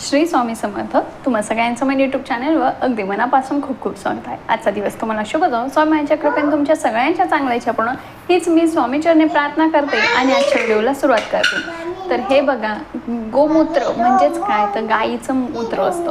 श्री स्वामी समर्थ. तुम्हा सगळ्यांचं माझ्या यूट्यूब चॅनलवर अगदी मनापासून खूप खूप स्वागत आहे. आजचा दिवस तुम्हाला शुभ जाऊ स्वामीच्या कृपेने तुमच्या सगळ्यांच्या चांगल्याच्या पूर्ण हीच मी स्वामीचरणे प्रार्थना करते आणि आजच्या व्हिडिओला सुरुवात करते. तर हे बघा गोमूत्र म्हणजेच काय? तर गाईचं मूत्र असतं.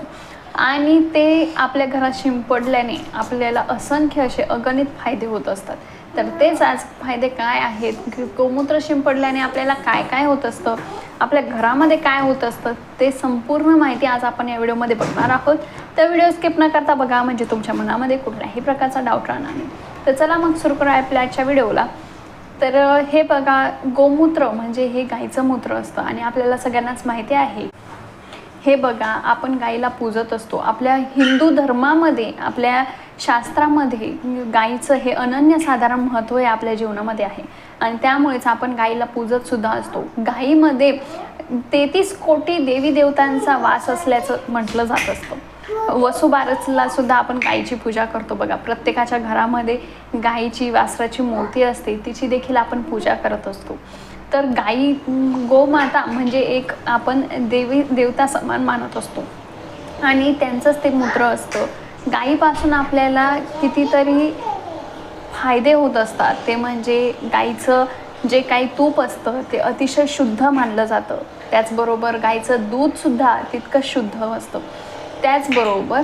आणि ते आपल्या घरात शिंपडल्याने आपल्याला असंख्य असे अगणित फायदे होत असतात. तर तेच आज फायदे काय आहेत? गोमूत्र शिंपडल्याने आपल्याला काय काय होत असतं? आपल्या घरामध्ये काय होत असतं ते संपूर्ण माहिती आज आपण या व्हिडिओमध्ये बघणार आहोत. तर व्हिडिओ स्किप न करता बघा म्हणजे तुमच्या मनामध्ये कुठल्याही प्रकारचा डाऊट राहणार नाही. तर चला मग सुरू करूया आपल्या आजच्या व्हिडिओला. तर हे बघा गोमूत्र म्हणजे हे गाईचं मूत्र असतं आणि आपल्याला सगळ्यांनाच माहिती आहे. हे बघा आपण गाईला पूजत असतो. आपल्या हिंदू धर्मामध्ये आपल्या शास्त्रामध्ये गाईचं हे अनन्यसाधारण महत्त्व हे आपल्या जीवनामध्ये आहे. आणि त्यामुळेच आपण गाईला पूजत सुद्धा असतो. गाईमध्ये तेहतीस कोटी देवी देवतांचा वास असल्याचं म्हटलं जात असतं. वसुबारसला सुद्धा आपण गाईची पूजा करतो बघा. प्रत्येकाच्या घरामध्ये गाईची वासराची मूर्ती असते. तिची देखील आपण पूजा करत असतो. तर गाई गोमाता म्हणजे एक आपण देवी देवता समान मानत असतो. आणि त्यांचंच ते मूत्र असतं. गाईपासून आपल्याला कितीतरी फायदे होत असतात. ते म्हणजे गाईचं जे काही तूप असतं ते अतिशय शुद्ध मानलं जातं. त्याचबरोबर गाईचं दूधसुद्धा तितकं शुद्ध असतं. त्याचबरोबर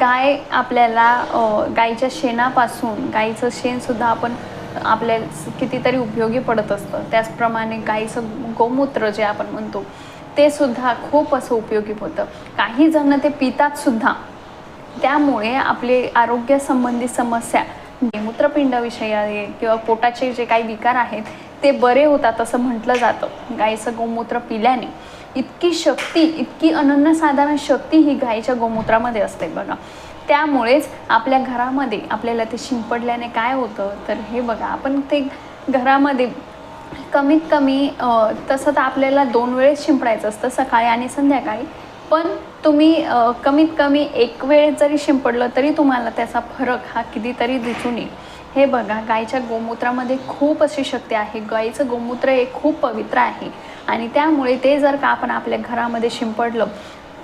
गाय आपल्याला गाईच्या शेणापासून गाईचं शेणसुद्धा आपण आपल्या कितीतरी उपयोगी पडत असतं. त्याचप्रमाणे गाईचं गोमूत्र जे आपण म्हणतो ते सुद्धा खूप असं उपयोगी होतं. काही जण ते पितात सुद्धा. त्यामुळे आपले आरोग्यासंबंधी समस्या जे मूत्रपिंडाविषयी आहे किंवा पोटाचे जे काही विकार आहेत ते बरे होतात असं म्हटलं जातं. गाईचं गोमूत्र पिल्याने इतकी शक्ती इतकी अनन्यसाधारण शक्ती ही गाईच्या गोमूत्रामध्ये असते बघा. त्यामुळेच आपल्या घरामध्ये आपल्याला ते शिंपडल्याने काय होतं? तर हे बघा आपण ते घरामध्ये कमीत कमी तसं तर आपल्याला दोन वेळेस शिंपडायचं असतं सकाळी आणि संध्याकाळी. पण तुम्ही कमीत कमी एक वेळ जरी शिंपडलं तरी तुम्हाला त्याचा फरक हा कितीतरी दिसून येईल. हे बघा गायीच्या गोमूत्रामध्ये खूप अशी शक्ती आहे. गाईचं गोमूत्र हे खूप पवित्र आहे. आणि त्यामुळे ते जर का आपण आपल्या घरामध्ये शिंपडलं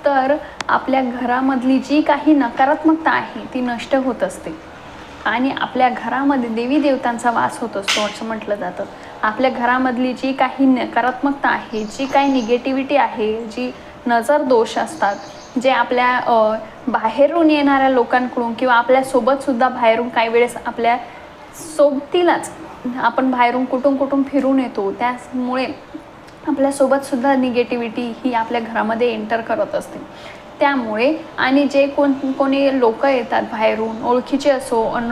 तर आपल्या घरामधली जी काही नकारात्मकता आहे ती नष्ट होत असते. आणि आपल्या घरामध्ये देवी देवतांचा वास होत असतो असं म्हटलं जातं. आपल्या घरामधली जी काही नकारात्मकता आहे जी काही निगेटिव्हिटी आहे जी नजर दोष असतात. जे आपल्या बाहेरून येणाऱ्या लोकांकडून किंवा आपल्यासोबतसुद्धा बाहेरून काही वेळेस आपल्या सोबतीलाच आपण बाहेरून कुठून कुठून फिरून येतो त्यामुळे आपल्यासोबतसुद्धा निगेटिव्हिटी ही आपल्या घरामध्ये एंटर करत असते. त्यामुळे आणि जे कोण कोणी लोक येतात बाहेरून ओळखीचे असो अन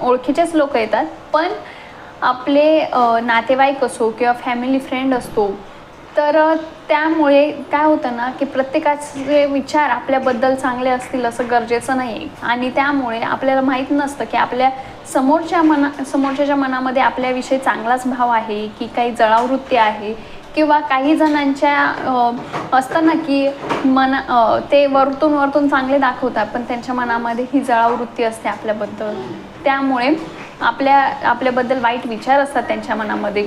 ओळखीचेच लोक येतात पण आपले नातेवाईक असो किंवा फॅमिली फ्रेंड असतो तर त्यामुळे काय होतं ना की प्रत्येकाचे विचार आपल्याबद्दल चांगले असतील असं गरजेचं नाही. आहे आणि त्यामुळे आपल्याला माहीत नसतं की आपल्या समोरच्या मना समोरच्याच्या मनामध्ये आपल्याविषयी चांगलाच भाव आहे की काही जळावृत्ती आहे किंवा काही जणांच्या असतं ना की मन ते वरतून वरतून चांगले दाखवतात पण त्यांच्या मनामध्ये ही जळावृत्ती असते आपल्याबद्दल. त्यामुळे आपल्या आपल्याबद्दल वाईट विचार असतात त्यांच्या मनामध्ये.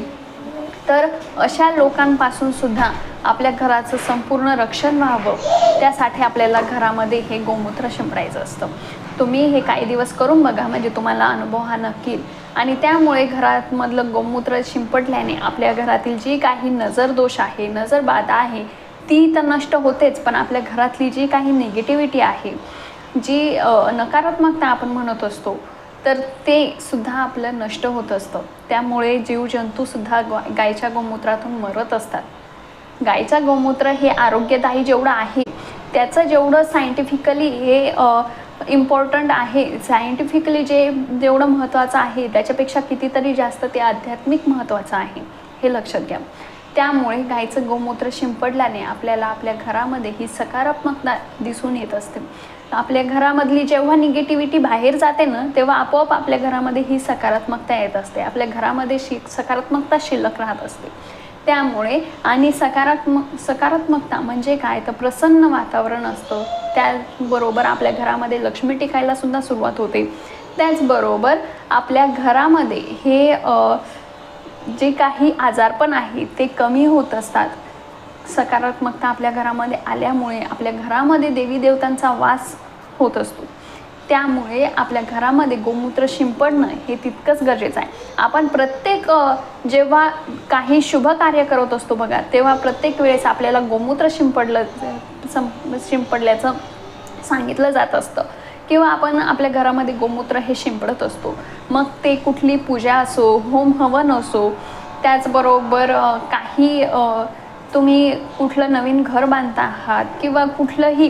तर अशा लोकांपासून सुद्धा आपल्या घराचं संपूर्ण रक्षण व्हावं. त्यासाठी आपल्याला घरामध्ये हे गोमूत्र शिंपडायचं असतं. तुम्ही हे काही दिवस करून बघा म्हणजे तुम्हाला अनुभव हा नक्की आणि त्यामुळे घरातमधलं गोमूत्र शिंपडल्याने आपल्या घरातील जी काही नजर दोष आहे नजरबाधा आहे ती तर नष्ट होतेच पण आपल्या घरातली जी काही निगेटिव्हिटी आहे जी नकारात्मकता आपण म्हणत असतो तर ते सुद्धा आपलं नष्ट होत असतं. त्यामुळे जीवजंतूसुद्धा गा गायच्या गोमूत्रातून मरत असतात. गायचा गोमूत्र हे आरोग्यदायी जेवढं आहे त्याचं जेवढं सायंटिफिकली हे इम्पॉर्टंट आहे सायंटिफिकली जे जेवढं महत्त्वाचं आहे त्याच्यापेक्षा कितीतरी जास्त ते आध्यात्मिक महत्त्वाचं आहे हे लक्षात घ्या. त्यामुळे गायचं गोमूत्र शिंपडल्याने आपल्याला आपल्या घरामध्ये ही सकारात्मकता दिसून येत असते. आपल्या घरामधली जेव्हा निगेटिव्हिटी बाहेर जाते ना तेव्हा आपोआप आपल्या घरामध्ये ही सकारात्मकता येत असते. आपल्या घरामध्ये शि सकारात्मकता शिल्लक राहत असते. त्यामुळे आणि सकारात्मक सकारात्मकता म्हणजे काय? तर प्रसन्न वातावरण असतं. त्याचबरोबर आपल्या घरामध्ये लक्ष्मी टिकायला सुद्धा सुरुवात होते. त्याचबरोबर आपल्या घरामध्ये हे जे काही आजारपण आहे ते कमी होत असतात. सकारात्मकता आपल्या घरामध्ये आल्यामुळे आपल्या घरामध्ये देवी देवतांचा वास होत असतो. त्यामुळे आपल्या घरामध्ये गोमूत्र शिंपडणं हे तितकंच गरजेचं आहे. आपण प्रत्येक जेव्हा काही शुभ कार्य करत असतो बघा तेव्हा प्रत्येक वेळेस आपल्याला गोमूत्र शिंपडलं सं शिंपडल्याचं सांगितलं जात असतं. किंवा आपण आपल्या घरामध्ये गोमूत्र हे शिंपडत असतो मग ते कुठली पूजा असो होम हवन असो त्याचबरोबर काही तुम्ही कुठलं नवीन घर बांधता आहात किंवा कुठलंही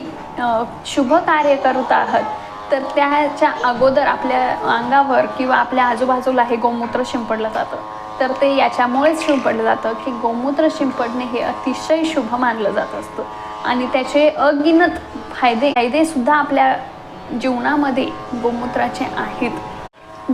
शुभ कार्य करत आहात तर त्याच्या अगोदर आपल्या अंगावर किंवा आपल्या आजूबाजूला हे गोमूत्र शिंपडलं जातं. तर ते याच्यामुळेच शिंपडलं जातं की गोमूत्र शिंपडणे हे अतिशय शुभ मानलं जात असतं. आणि त्याचे अगिनत फायदे फायदेसुद्धा आपल्या जीवनामध्ये गोमूत्राचे आहेत.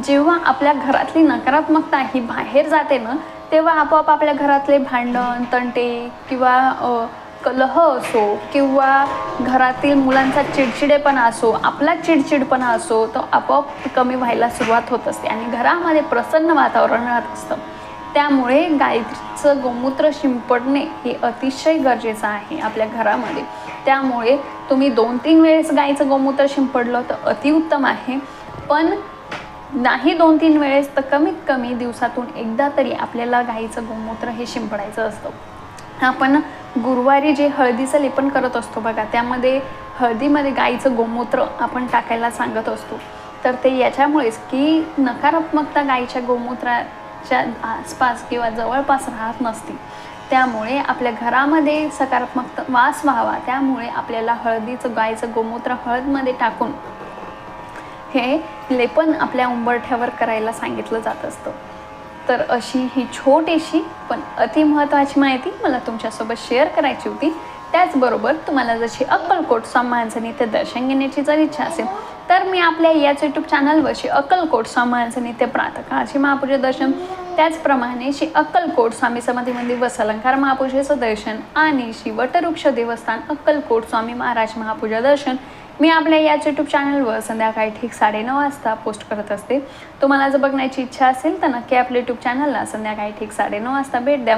जेव्हा आपल्या घरातली नकारात्मकता ही बाहेर जाते ना तेव्हा आपोआप आपल्या घरातले भांडण तंटे किंवा कलह असो किंवा घरातील मुलांचा चिडचिडेपणा असो आपला चिडचिडपणा असो तो आपोआप कमी व्हायला सुरुवात होत असते आणि घरामध्ये प्रसन्न वातावरण राहत असतं. त्यामुळे गायीचं गोमूत्र शिंपडणे हे अतिशय गरजेचं आहे आपल्या घरामध्ये. त्यामुळे तुम्ही दोन तीन वेळेस गाईचं गोमूत्र शिंपडलं तर अतिउत्तम आहे. पण नाही दोन तीन वेळेस तर कमीत कमी दिवसातून एकदा तरी आपल्याला गाईचं गोमूत्र हे शिंपडायचं असतं. आपण गुरुवारी जे हळदीचं लेपन करत असतो बघा त्यामध्ये हळदीमध्ये गाईचं गोमूत्र आपण टाकायला सांगत असतो. तर ते याच्यामुळेच की नकारात्मकता गाईच्या गोमूत्राच्या आसपास किंवा जवळपास राहत नसते. त्यामुळे आपल्या घरामध्ये सकारात्मक वास व्हावा. त्यामुळे आपल्याला हळदीचं गायचं गोमूत्र हळदमध्ये टाकून हे लेपन आपल्या उंबरठ्यावर करायला सांगितलं जात असतं. तर अशी ही छोटीशी पण अति महत्त्वाची माहिती मला तुमच्यासोबत शेअर करायची होती. त्याचबरोबर तुम्हाला जशी अक्कलकोट स्वामांचं ते दर्शन घेण्याची जर इच्छा असेल तर मी आपल्या याच यूट्यूब चॅनलवरची अक्कलकोट स्वामांचं ते प्रातकाळची महापूजा दर्शन त्याचप्रमाणे श्री अक्कलकोट स्वामी समाधी मंदिर व अलंकार महापूजेचं दर्शन आणि श्री वटवृक्ष देवस्थान अक्कलकोट स्वामी महाराज महापूजा दर्शन मी आपल्या याच यूट्यूब चॅनलवर संध्याकाळी ठीक साडेनऊ वाजता पोस्ट करत असते. तुम्हाला जर बघण्याची इच्छा असेल तर नक्की आपल्या यूट्यूब चॅनलला संध्याकाळी ठीक साडेनऊ वाजता भेट द्या.